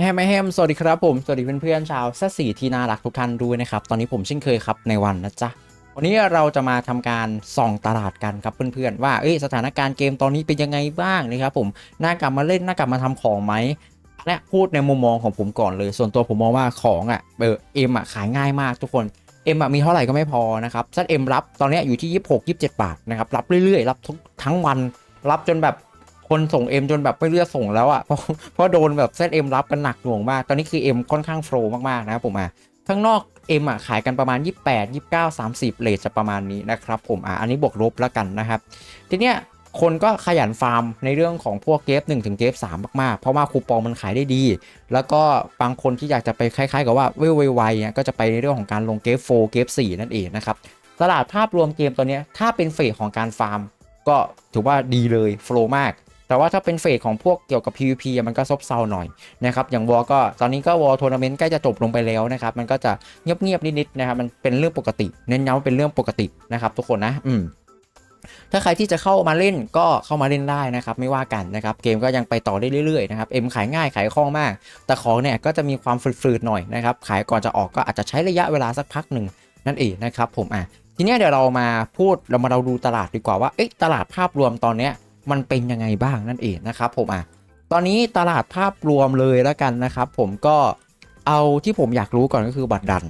แฮมแฮมสวัสดีครับผม สวัสดีเพื่อนๆชาวซัสสีที่น่ารักทุกท่านด้วยนะครับ ตอนนี้ผมเช่นเคยครับในวันนะจ๊ะ วันนี้เราจะมาทำการส่องตลาดกันครับเพื่อนๆ ว่าเอ้ยสถานการณ์เกมตอนนี้เป็นยังไงบ้างนะครับผม น่ากลับมาเล่นน่ากลับมาทำของไหม และพูดในมุมมองของผมก่อนเลย ส่วนตัวผมมองว่าของอะเออเอ็มอะขายง่ายมากทุกคนเอ็มอะมีเท่าไหร่ก็ไม่พอนะครับซัดเอ็มรับตอนนี้อยู่ที่ 26 27 บาทนะครับรับเรื่อยๆ รับทุกทั้งวันรับจนแบบ คนส่งเอ็มจนแบบไม่เลือกส่งแล้วอะเพราะเพราะโดนแบบเซตเอ็มรับกันหนักหน่วงมาก ตอนนี้คือเอ็มค่อนข้างโฟล์มากๆนะครับผมอะข้างนอกเอ็มอะขายกันประมาณ 28 29 30 เลทจะประมาณนี้นะครับผมอะอันนี้บวกลบแล้วกันนะครับ ทีเนี้ยคนก็ขยันฟาร์มในเรื่องของพวกเกฟ1ถึงเกฟ3มากๆ เพราะว่าคูปองมันขายได้ดี แล้วก็บางคนที่อยากจะไปคล้ายๆ กับว่าเวลไวๆก็จะไปในเรื่องของการลงเกฟ4เกฟ4นั่นเองนะครับตลาดภาพรวมเกมตัวเนี้ยถ้าเป็นเฟสของการฟาร์ม ก็ถือว่าดีเลยโฟล์มาก แต่ว่าถ้าเป็นเฟสของพวกเกี่ยวกับ PVP มันก็ซบเซาหน่อยนะครับอย่างวอก็ตอนนี้ก็วอทัวร์นาเมนต์ใกล้จะจบลงไปแล้วนะครับมันก็จะเงียบๆนิดๆนะครับมันเป็นเรื่องปกติ เน้นย้ำเป็นเรื่องปกตินะครับทุกคนนะอืมถ้าใครที่จะเข้ามาเล่นก็เข้ามาเล่นได้นะครับไม่ว่ากันนะครับเกมก็ยังไปต่อได้เรื่อยๆนะครับเอ็มขายง่ายขายคล่องมาก แต่ของเนี่ยก็จะมีความฝืดๆหน่อยนะครับขายก่อนจะออกก็อาจจะใช้ระยะเวลาสักพักหนึ่งนั่นเองนะครับผมอะทีนี้เดี๋ยวเรามาพูดเรามาเราดูตลาดดีกว่าว่าเอ๊ะตลาดภาพรวมตอนเนี้ย มันเป็นยังไงบ้างนั่นเองนะครับผมอะตอนนี้ตลาดภาพรวมเลยแล้วกันนะครับผมก็เอาที่ผมอยากรู้ก่อนก็คือบัตรดัน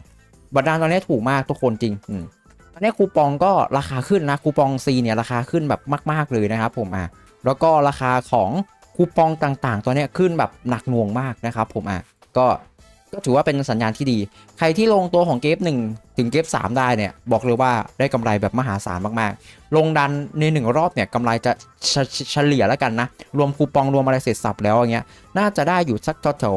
บัตรดันตอนนี้ถูกมากทุกคนจริงอืมตอนนี้คูปองก็ราคาขึ้นนะคูปอง C เนี่ยราคาขึ้นแบบมาก ๆเลยนะครับผมอะแล้วก็ราคาของคูปองต่างๆตัวเนี้ขึ้นแบบหนักหน่วงมากนะครับผมอะก็ ก็ถือว่าเป็นสัญญาณที่ดี ใครที่ลงตัวของเกฟ1ถึงเกฟ3ได้เนี่ย บอกเลยว่าได้กำไรแบบมหาศาลมากๆ ลงดันใน 1 รอบเนี่ยกำไรจะเฉลี่ยแล้วกันนะ รวมคูปองรวมอะไรเสร็จสับแล้วอย่างเงี้ย น่าจะได้อยู่สักแถว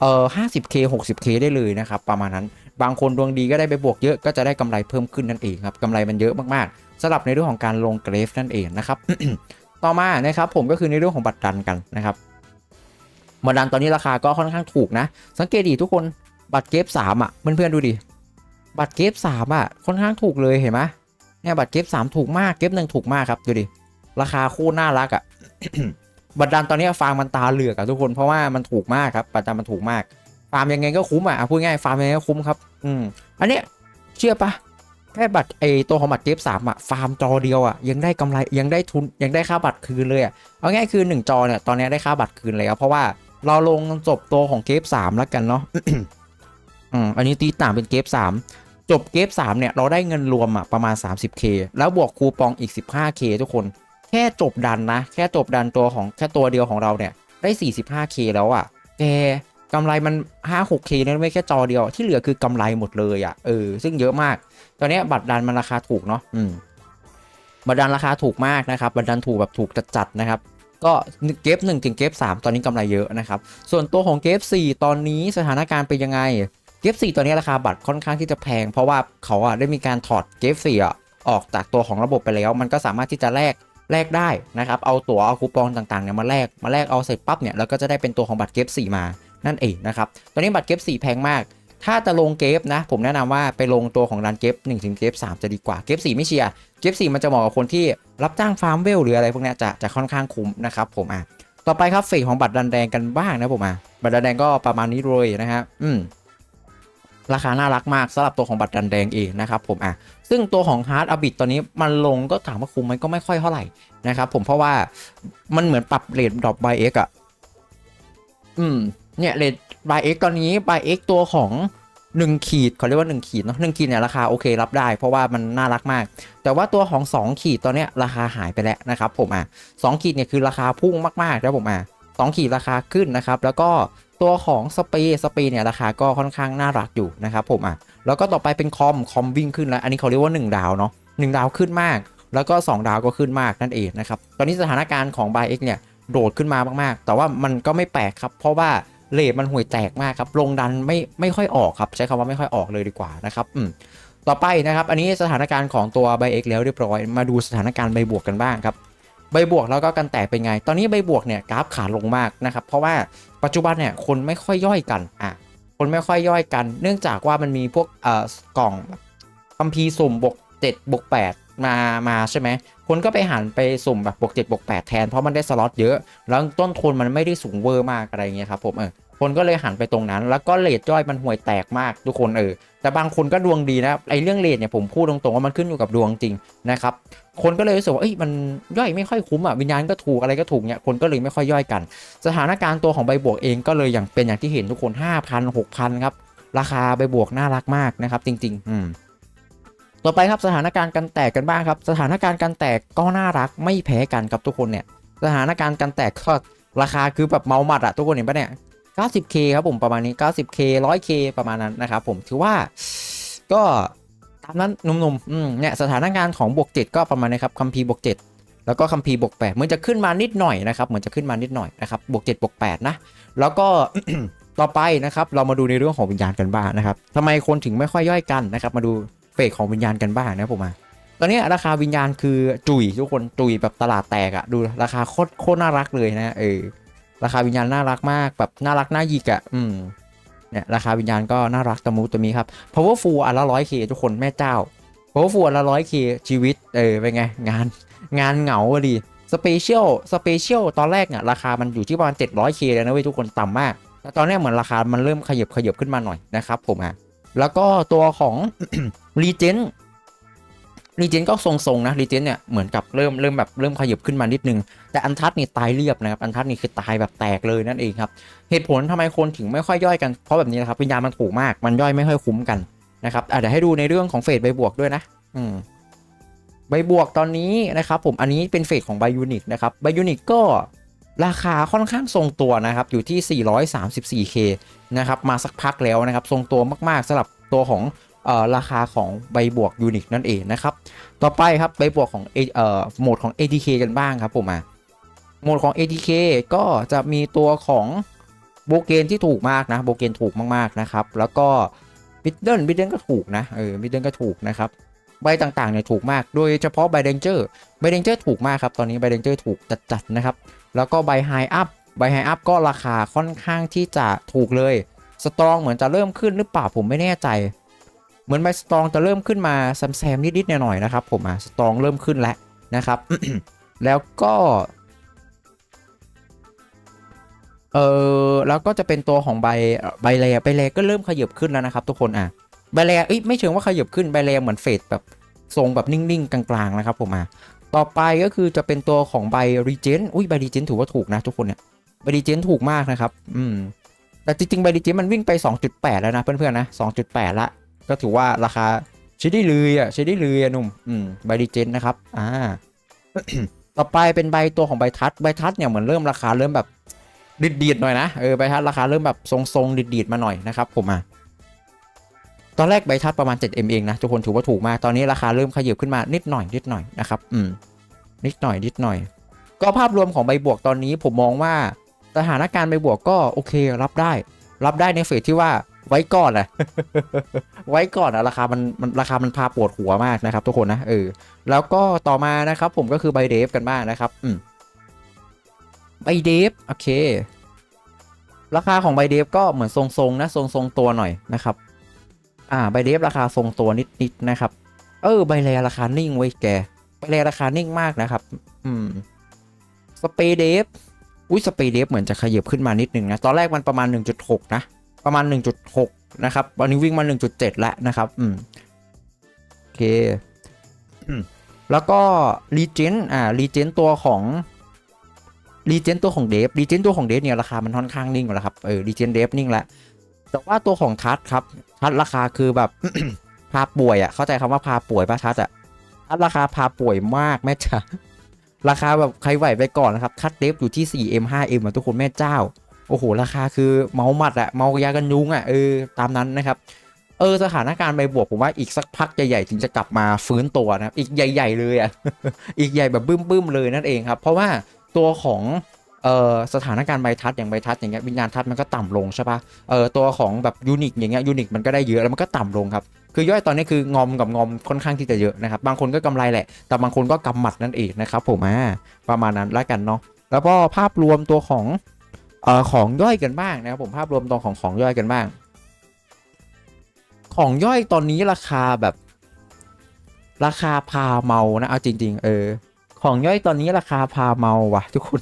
เอ่อ 50k 60k ได้เลยนะครับ ประมาณนั้น บางคนดวงดีก็ได้ไปบวกเยอะก็จะได้กำไรเพิ่มขึ้นนั่นเองครับกำไรมันเยอะมากๆสำหรับในเรื่องของการลงเกรฟนั่นเองนะครับ ต่อมานะครับผมก็คือในเรื่องของบัตรดันกันนะครับ บัตรดันตอนนี้ราคาก็ค่อนข้างถูกนะ สังเกตดีทุกคนบัตรเกฟสามอะเพื่อนๆดูดิบัตรเกฟสามอะค่อนข้างถูกเลยเห็นไหมเนี่ยบัตรเกฟสามถูกมากเกฟหนึ่งถูกมากครับดูดิราคาโคตรน่ารักอะบัตรดันตอนนี้ฟาร์มมันตาเหลือกอะทุกคนเพราะว่ามันถูกมากครับบัตรดันมันถูกมาก ฟาร์มยังไงก็คุ้มอะพูดง่ายฟาร์มยังไงก็คุ้มครับอืมอันเนี้ยเชื่อปะแค่บัตรไอตัวของบัตรเกฟสามอะฟาร์มจอเดียวอะยังได้กำไรยังได้ทุนยังได้ค่าบัตรคืนเลยอะเอาง่ายคือหนึ่งจอเนี่ยตอนนี้ได้ค่าบัตรคืนแล้วเพราะว่า เราลงจบตัวของเกฟสามแล้วกันเนาะอืมอันนี้ตีต่างเป็นเกฟ3จบเกฟ3เนี่ย เราได้เงินรวมอะประมาณ 30k แล้วบวกคูปองอีก 15k ทุกคน แค่จบดันนะ แค่จบดันตัวของแค่ตัวเดียวของเราเนี่ย ได้ 45k แล้วอะแกกำไรมัน 5-6k นั่นไม่แค่จอเดียวที่เหลือคือกำไรหมดเลยอะเออ ซึ่งเยอะมาก ตอนเนี้ยบัตรดันมันราคาถูกเนาะอืมบัตรดันราคาถูกมากนะครับ บัตรดันถูกแบบถูกจัดๆนะครับ ก็เกฟ1ถึงเกฟ3ตอนนี้กำไรเยอะนะครับ ส่วนตัวของเกฟ4ตอนนี้สถานการณ์เป็นยังไง เกฟ4ตัวนี้ราคาบัตรค่อนข้างที่จะแพง เพราะว่าเขาอะได้มีการถอดเกฟ4อะออกจากตัวของระบบไปแล้ว มันก็สามารถที่จะแลกแลกได้นะครับ เอาตั๋วเอาคูปองต่างๆเนี่ยมาแลกมาแลกเอาเสร็จปั๊บเนี่ยแล้วก็จะได้เป็นตัวของบัตรเกฟ4มานั่นเองนะครับ ตอนนี้บัตรเกฟ4แพงมากถ้าจะลงเกฟนะ ผมแนะนำว่าไปลงตัวของรันเกฟ1ถึงเกฟ3จะดีกว่าเกฟ4ไม่เชียร์เกฟ4มันจะเหมาะกับคนที่ รับจ้างฟาร์มเวลหรืออะไรพวกนี้จะจะค่อนข้างคุ้มนะครับผมอะต่อไปครับเฟสของบัตรดันแดงกันบ้างนะผมอะบัตรดันแดงก็ประมาณนี้เลยนะฮะอืมราคาน่ารักมากสำหรับตัวของบัตรดันแดงเองนะครับผมอะซึ่งตัวของฮาร์ดอบิตตอนนี้มันลงก็ถามว่าคุ้มไหมก็ไม่ค่อยเท่าไหร่นะครับผมเพราะว่ามันเหมือนปรับเรทดรอปบเอ็กอะอืมเนี่ยเรทบเอ็กตอนนี้บเอ็กตัวของ หนึ่งขีดเขาเรียกว่าหนึ่งขีดเนาะหนึ่งขีดเนี่ยราคาโอเครับได้ เพราะว่ามันน่ารักมาก แต่ว่าตัวของ2ขีดตอนเนี้ยราคาหายไปแล้วนะครับผมอะสองขีดเนี่ยคือราคาพุ่งมากๆนะผมอะสองขีดราคาขึ้นนะครับแล้วก็ตัวของสปรย์สปรย์เนี่ยราคาก็ค่อนข้างน่ารักอยู่นะครับผมอะแล้วก็ต่อไปเป็นคอมคอมวิ่งขึ้นแล้ว อันนี้เขาเรียกว่า 1 ดาวเนาะหนึ่งดาวขึ้นมาก แล้วก็ 2 ดาวก็ขึ้นมากนั่นเองนะครับตอนนี้สถานการณ์ของ b y x เนี่ยโดดขึ้นมามากๆ แต่ว่ามันก็ไม่แปลกครับเพราะว่า เลทมันห่วยแตกมากครับ ลงดันไม่ไม่ค่อยออกครับ ใช้คำว่าไม่ค่อยออกเลยดีกว่านะครับอืมต่อไปนะครับ อันนี้สถานการณ์ของตัวใบเอ็กแล้วเรียบร้อย มาดูสถานการณ์ใบบวกกันบ้างครับ ใบบวกแล้วก็กันแตกเป็นไง ตอนนี้ใบบวกเนี่ยกราฟขาลงมากนะครับ เพราะว่าปัจจุบันเนี่ยคนไม่ค่อยย่อยกัน อะ คนไม่ค่อยย่อยกัน เนื่องจากว่ามันมีพวกเอ่อกล่องคัมภีร์สุ่มบวก7บวก8 มามาใช่ไหมคนก็ไปหันไปสุ่มแบบบวก7บวก8แทนเพราะมันได้สล็อตเยอะ แล้วต้นทุนมันไม่ได้สูงเวอร์มากอะไรเงี้ยครับผมเออคนก็เลยหันไปตรงนั้น แล้วก็เลทย่อยมันห่วยแตกมากทุกคนเออแต่บางคนก็ดวงดีนะไอ้เรื่องเลทเนี่ยผมพูดตรงๆว่ามันขึ้นอยู่กับดวงจริงนะครับคนก็เลยรู้สึกว่าเอ้ยมันย่อยไม่ค่อยคุ้มอะวิญญาณก็ถูกอะไรก็ถูกเนี่ยคนก็เลยไม่ค่อยย่อยกัน สถานการณ์ตัวของใบบวกเองก็เลยอย่างเป็นอย่างที่เห็นทุกคน 5,000 6,000ครับราคาใบบวกน่ารักมากนะครับจริง ๆ อืม ต่อไปครับสถานการณ์การแตกกันบ้างครับ สถานการณ์การแตกก็น่ารักไม่แพ้กันครับทุกคนเนี่ย สถานการณ์การแตกก็ราคาคือแบบเมาหมัดอะทุกคนเห็นปะเนี่ย 90k ครับผมประมาณนี้ 90k 100k ประมาณนั้นนะครับผมถือว่าก็ตามนั้นหนุ่มๆเนี่ยสถานการณ์ของบวก7ก็ประมาณนี้ครับคัมภีร์บวก7แล้วก็คัมภีร์บวก8เหมือนจะขึ้นมานิดหน่อยนะครับเหมือนจะขึ้นมานิดหน่อยนะครับบวก7บวก8นะแล้วก็ต่อไปนะครับเรามาดูในเรื่องของวิญญาณกันบ้างนะครับทำไมคนถึงไม่ค่อยย่อยกันนะครับมาดู เฟสของวิญญาณกันบ้างนะผมมาตอนนี้ราคาวิญญาณคือจุยทุกคนจุยแบบตลาดแตกอะดูราคาโคตรโคตรน่ารักเลยนะเออราคาวิญญาณน่ารักมากแบบน่ารักน่าหยิกอะอืมเนี่ยราคาวิญญาณก็น่ารักตะมูตะมีครับ powerful อันละร้อยเคทุกคนแม่เจ้า powerful อันละร้อยเคชีวิตเออเป็นไงงานงานเหงาดีสเปเชียลสเปเชียลตอนแรกเนี่ยราคามันอยู่ที่ประมาณ 700k เลยนะเว้ยทุกคนต่ำมากแต่ตอนนี้เหมือนราคามันเริ่มขยับขยับขึ้นมาหน่อยนะครับผมฮะ แล้วก็ตัวของรีเจนรีเจนก็ทรงๆนะรีเจนเนี่ยเหมือนกับเริ่มเริ่มแบบเริ่มขยับขึ้นมานิดนึง แต่อันทัศนี่ตายเรียบนะครับอันทัศนี่คือตายแบบแตกเลยนั่นเองครับเหตุผลทำไมคนถึงไม่ค่อยย่อยกันเพราะแบบนี้นะครับวิญญาณมันถูกมากมันย่อยไม่ค่อยคุ้มกันนะครับเดี๋ยวให้ดูในเรื่องของเฟสใบบวกด้วยนะ อืมใบบวกตอนนี้นะครับผมอันนี้เป็นเฟสของใบยูนิคนะครับใบยูนิคก็ ราคาค่อนข้างทรงตัวนะครับ อยู่ที่ 434k นะครับ มาสักพักแล้วนะครับ ทรงตัวมากๆสำหรับตัวของออราคาของใบบวกยูนิคนั่นเองนะครับ ต่อไปครับใบบวกของเอ่อโหมดของ ATK กันบ้างครับผมอะโหมดของ ATK ก็จะมีตัวของโบเกนที่ถูกมากนะโบเกนถูกมากๆนะครับ แล้วก็บิดเดิลบิดเดิลก็ถูกนะเออบิดเดิลก็ถูกนะครับใบต่างๆเนี่ยถูกมาก โดยเฉพาะใบเดนเจอร์ใบเดนเจอร์ถูกมากครับ ตอนนี้ใบเดนเจอร์ถูกจัดๆนะครับ แล้วก็ใบไฮอัพใบไฮอัพก็ราคาค่อนข้างที่จะถูกเลยสตรองเหมือนจะเริ่มขึ้นหรือเปล่าผมไม่แน่ใจ เหมือนใบสตรองจะเริ่มขึ้นมาแซมๆนิดๆหน่อยๆนะครับ ผมอะสตรองเริ่มขึ้นแล้วนะครับ แล้วก็เออแล้วก็จะเป็นตัวของใบใบแลใบแลก็เริ่มขยับขึ้นแล้วนะครับ ทุกคนอะใบแรเอ้ยไม่เชิงว่าขยับขึ้นใบแรเหมือนเฟดแบบทรงแบบนิ่งๆกลางๆนะครับผมมา ต่อไปก็คือจะเป็นตัวของใบรีเจนอุ้ยใบรีเจนถือว่าถูกนะทุกคนเนี่ยใบรีเจนถูกมากนะครับ อืม แต่จริงๆใบรีเจนมันวิ่งไป 2.8 แล้วนะเพื่อนๆนะ 2.8 ละ ก็ถือว่าราคาใช้ได้เลยอะใช้ได้เลยอะหนุ่ม อืมใบรีเจนนะครับ อ่า ต่อไปเป็นใบตัวของใบทัด ใบทัดเนี่ยเหมือนเริ่มราคาเริ่มแบบดีดๆหน่อยนะ เออใบทัดราคาเริ่มแบบทรงๆดีดๆมาหน่อยนะครับผมอะ ตอนแรกใบทัดประมาณ 7M เองนะทุกคนถือว่าถูกมาก ตอนนี้ราคาเริ่มขยับขึ้นมานิดหน่อยนิดหน่อยนะครับอืมนิดหน่อยนิดหน่อย ก็ภาพรวมของใบบวกตอนนี้ผมมองว่าสถานการณ์ใบบวกก็โอเครับได้ รับได้ในเฟสที่ว่าไว้ก่อนแหละไว้ก่อนอะราคามันมันราคามันพาปวดหัวมากนะครับ ทุกคนนะเออแล้วก็ต่อมานะครับ ผมก็คือใบเดฟกันบ้างนะครับ อืมใบเดฟโอเค ราคาของใบเดฟก็เหมือนทรงๆนะทรงๆตัวหน่อยนะครับ อ่าใบเดฟราคาทรงตัวนิดๆนะครับ เออใบแรราคานิ่งไว้แกใบแรราคานิ่งมากนะครับ อืมสเปเดฟอุ้ยสเปเดฟเหมือนจะขยับขึ้นมานิดนึงนะตอนแรกมันประมาณ 1.6 นะ ประมาณ 1.6 นะครับวันนี้วิ่งมา 1.7 แล้วนะครับ อืมโอเคแล้วก็รีเจนอ่ารีเจนตัวของรีเจนตัวของเดฟรีเจนตัวของเดฟเนี่ยราคามันค่อนข้างนิ่งแล้วครับเออรีเจนเดฟนิ่งแล้ว แต่ว่าตัวของทัดครับทัดราคาคือแบบพาป่วยอะ่ะ เข้าใจคำว่าพาป่วยป่ะทัดอะ่ะทัดราคาพาป่วยมากแม่จ๋าราคาแบบใครไหวไปก่อนนะครับทัดเดฟอยู่ที่ 4M 5M อะทุกคนแม่เจ้า โอ้โห ราคาคือเมาหมัดอะเมายากันยุงอะเออตามนั้นนะครับเออสถานการณ์ใบบวกผมว่าอีกสักพักใหญ่ๆถึงจะกลับมาฟื้นตัวนะครับอีกใหญ่ ๆ เลยอะอีกใหญ่แบบบึ้มๆเลยนั่นเองครับ เพราะว่าตัวของ เอ่อสถานการณ์ใบทัดอย่างใบทัดอย่างเงี้ยวิญญาณทัดมันก็ต่ำลงใช่ปะเออตัวของแบบยูนิคอย่างเงี้ยยูนิคมันก็ได้เยอะแล้วมันก็ต่ำลงครับคือย่อยตอนนี้คืองอมกับงอมค่อนข้างที่จะเยอะนะครับบางคนก็กำไรแหละ แต่บางคนก็กำหมัดนั่นเองนะครับผมอ่าประมาณนั้นแล้วกันเนาะแล้วก็ภาพรวมตัวของเอ่อของย่อยกันบ้างนะครับผมภาพรวมตัวของของย่อยกันบ้าง ของย่อยตอนนี้ราคาแบบ ราคาพาเมานะเอาจริง ๆ เออ ของย่อยตอนนี้ราคาพาเมาว่ะ ทุกคน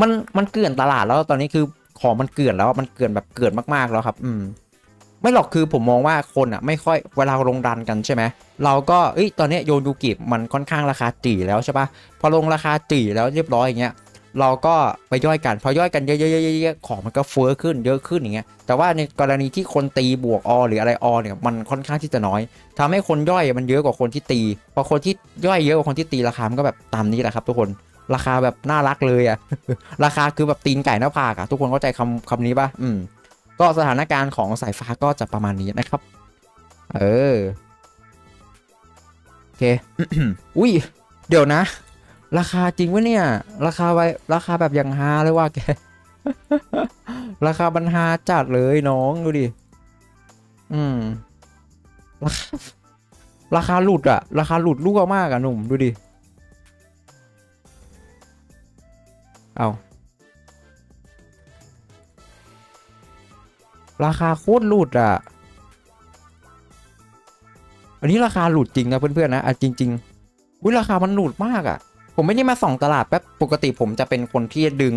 มันมันเกลื่อนตลาดแล้วตอนนี้คือของมันเกลื่อนแล้วมันเกลื่อนแบบเกลื่อนมากๆแล้วครับ อืม ไม่หรอกคือผมมองว่าคนอะ ไม่ค่อยเวลาลงดันกันใช่ไหมเราก็เอ้ยตอนนี้โยนยูกิมันค่อนข้างราคาจีแล้วใช่ปะพอลงราคาจีแล้วเรียบร้อยอย่างเงี้ยเราก็ไปย่อยกัน พอย่อยกันเยอะๆๆๆของมันก็เฟ้อขึ้นเยอะขึ้นอย่างเงี้ยแต่ว่าในกรณีที่คนตีบวกอหรืออะไรอเนี่ยมันค่อนข้างที่จะน้อยทำให้คนย่อยมันเยอะกว่าคนที่ตีพอคนที่ย่อยเยอะกว่าคนที่ตีราคามันก็แบบตามนี้แหละครับทุกคน ราคาแบบน่ารักเลยอะราคาคือแบบตีนไก่หน้าผากอะทุกคนเข้าใจคำคำนี้ปะอืมก็สถานการณ์ของสายฟ้าก็จะประมาณนี้นะครับ เออโอเค อุ้ย เดี๋ยวนะ ราคาจริงวะเนี่ย ราคาไว้ราคาแบบอย่างฮาเลยว่าแก ราคาบันฮาจัดเลยน้องดูดิ อืม ราคาราคาหลุดอะราคาหลุดลูกมากอะหนุ่มดูดิ เอาราคาโคตรหลุดอะ อันนี้ราคาหลุดจริงนะเพื่อนๆนะอะจริงๆอุ้ยราคามันหลุดมากอะ ผมไม่ได้มาส่องตลาดแป๊บปกติผมจะเป็นคนที่ดึง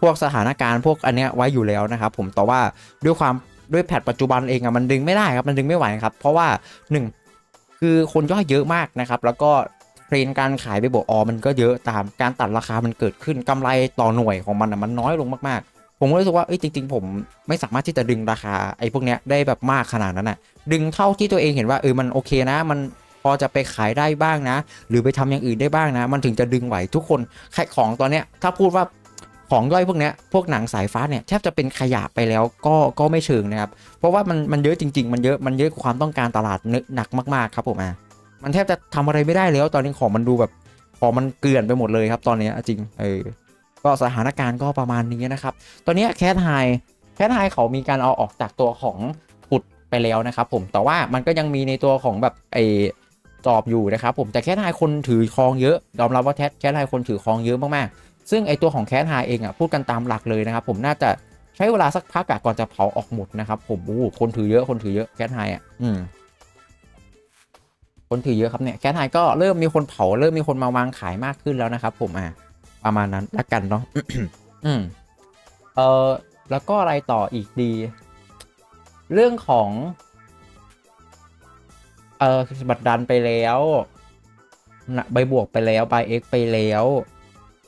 พวกสถานการณ์พวกอันเนี้ยไว้อยู่แล้วนะครับผมแต่ว่าด้วยความด้วยแพทปัจจุบันเองอะมันดึงไม่ได้ครับมันดึงไม่ไหวครับ เพราะว่าหนึ่งคือคนย่อยเยอะมากนะครับ แล้วก็ รนด์การขายไปบวกอมันก็เยอะตามการตัดราคามันเกิดขึ้นกำไรต่อหน่วยของมันอะมันน้อยลงมากๆ ผมก็รู้สึกว่าเอ้ยจริง ๆ ผมไม่สามารถที่จะดึงราคาไอ้พวกเนี้ยได้แบบมากขนาดนั้นน่ะดึงเท่าที่ตัวเองเห็นว่าเออมันโอเคนะ มันพอจะไปขายได้บ้างนะ หรือไปทำอย่างอื่นได้บ้างนะ มันถึงจะดึงไหวทุกคนขายของตอนเนี้ยถ้าพูดว่าของย่อยพวกเนี้ยพวกหนังสายฟ้าเนี่ยแทบจะเป็นขยะไปแล้วก็ก็ไม่เชิงนะครับ เพราะว่ามันมันเยอะจริง ๆ มันเยอะมันเยอะกว่าความต้องการตลาดเนอหนักมากๆครับผมอะ มันแทบจะทำอะไรไม่ได้แล้ว ตอนนี้ของมันดูแบบของมันเกลื่อนไปหมดเลยครับตอนนี้จริงเออก็สถานการณ์ก็ประมาณนี้นะครับ ตอนนี้แคทไฮแคทไฮเขามีการเอาออกจากตัวของขุดไปแล้วนะครับผมแต่ว่ามันก็ยังมีในตัวของแบบไอจอบอยู่นะครับผมแต่แคทไฮคนถือครองเยอะยอมรับว่าแคทแคทไฮคนถือครองเยอะมากๆ ซึ่งไอตัวของแคทไฮเองอะพูดกันตามหลักเลยนะครับผมน่าจะใช้เวลาสักพักก่อนจะเผาออกหมดนะครับผมโอ้คนถือเยอะคนถือเยอะแคทไฮอะอืม คนถือเยอะครับเนี่ยแคทไฮก็เริ่มมีคนเผาเริ่มมีคนมาวางขายมากขึ้นแล้วนะครับผมอะประมาณนั้นละกันเนาะอืมเออแล้วก็อะไรต่ออีกดี เรื่องของ เออบัตรดันไปแล้วนะใบบวกไปแล้วใบเอ็กไปแล้ว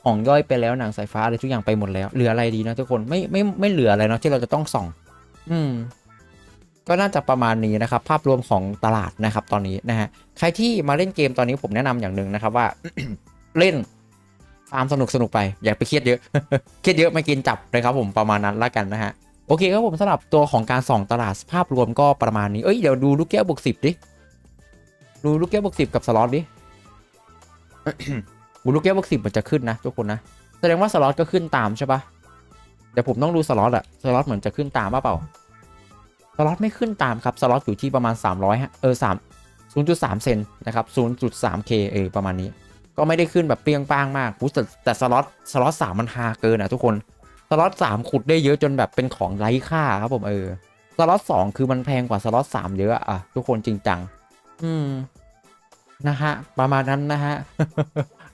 ของย่อยไปแล้วหนังสายฟ้าอะไรทุกอย่างไปหมดแล้วเหลืออะไรดีนะทุกคนไม่ไม่ไม่เหลืออะไรเนาะที่เราจะต้องส่อง อืม ก็น่าจะประมาณนี้นะครับ ภาพรวมของตลาดนะครับตอนนี้นะฮะใครที่มาเล่นเกมตอนนี้ผมแนะนำอย่างหนึ่งนะครับว่าเล่นฟาร์มสนุกสนุกไป อย่าไปเครียดเยอะเครียดเยอะไม่กินจับเลยครับผมประมาณนั้นละกันนะฮะโอเคครับผมสำหรับตัวของการส่องตลาดภาพรวมก็ประมาณนี้เอ้ยเดี๋ยวดูลูกแก้วบวกสิบดิดูลูกแก้วบวกสิบกับสล็อตดิอูลูกแก้วบวกสิบมันจะขึ้นนะทุกคนนะแสดงว่าสล็อตก็ขึ้นตามใช่ปะเดี๋ยวผมต้องดูสล็อตอะสล็อตเหมือนจะขึ้นตามป่ะเปล่า สล็อตไม่ขึ้นตามครับสล็อตอยู่ที่ประมาณ 300ฮะเออ3 0.3 เซนนะครับ 0.3K เออประมาณนี้ ก็ไม่ได้ขึ้นแบบเปรี้ยงป้างมากแต่แต่สล็อตสล็อตสามมันฮาเกินอะทุกคนสล็อตสามขุดได้เยอะจนแบบเป็นของไร้ค่าครับผมเออสล็อตสองคือมันแพงกว่าสล็อตสามเยอะอะทุกคนจริงจังอืมนะฮะประมาณนั้นนะฮะ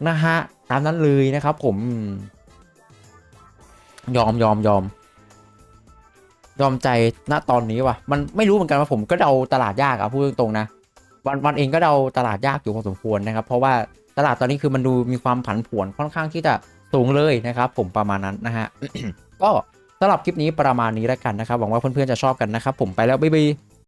นะฮะตามนั้นเลยนะครับผมยอมยอมยอม ยอมใจณตอนนี้ว่ะ มันไม่รู้เหมือนกันว่าผมก็เดาตลาดยากอะพูดตรงๆนะวันวันเองก็เดาตลาดยากอยู่พอสมควรนะครับ เพราะว่าตลาดตอนนี้คือมันดูมีความผันผวนค่อนข้างที่จะสูงเลยนะครับ ผมประมาณนั้นนะฮะก็สำหรับคลิปนี้ประมาณนี้แล้วกันนะครับหวังว่าเพื่อนๆจะชอบกันนะครับ ผมไปแล้วบ๊ายบาย